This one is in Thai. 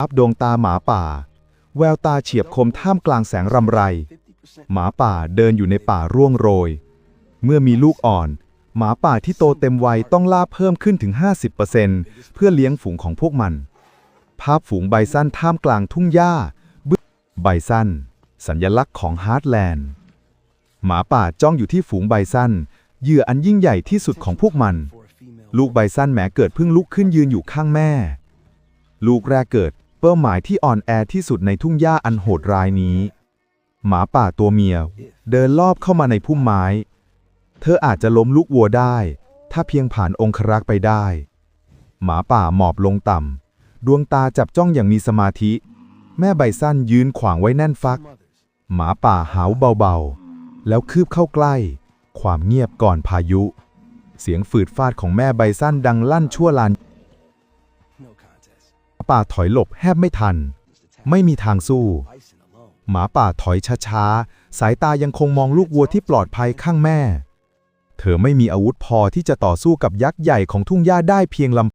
อับดวงตาหมาป่า แววตาเฉียบคมท่ามกลางแสงรำไร หมาป่าเดินอยู่ในป่าร่วงโรย เมื่อมีลูกอ่อน หมาป่าที่โตเต็มวัยต้องล่าเพิ่มขึ้นถึง 50%เพื่อเลี้ยงฝูงของพวกมัน ภาพฝูงไบซันท่ามกลางทุ่งหญ้าบื้องไบซันสัญลักษณ์ของฮาร์ดแลนด์ หมาป่าจ้องอยู่ที่ฝูงไบซันเหยื่ออันยิ่งใหญ่ที่สุดของพวกมัน ลูกไบซันแหมเกิดเพิ่งลุกขึ้นยืนอยู่ข้างแม่ ลูกแรกเกิด เป้าหมายที่อ่อนแอที่สุดในทุ่งหญ้าอันโหดร้ายนี้ หมาป่าตัวเมีย เดินลอบเข้ามาในพุ่มไม้ เธออาจจะล้มลูกวัวได้ ถ้าเพียงผ่านองครักษ์ไปได้ หมาป่าหมอบลงต่ำ ดวงตาจับจ้องอย่างมีสมาธิ แม่ใบสั้นยืนขวางไว้แน่นฟัก หมาป่าหาวเบาๆ แล้วคืบเข้าใกล้ ความเงียบก่อนพายุ เสียงฝืดฟาดของแม่ใบสั้นดังลั่นชั่วลาน ป่าถอยหลบแทบไม่ทัน ไม่มีทางสู้ หมาป่าถอยช้าๆ สายตายังคงมองลูกวัวที่ปลอดภัยข้างแม่ เธอไม่มีอาวุธพอที่จะต่อสู้กับยักษ์ใหญ่ของทุ่งหญ้าได้เพียงลำ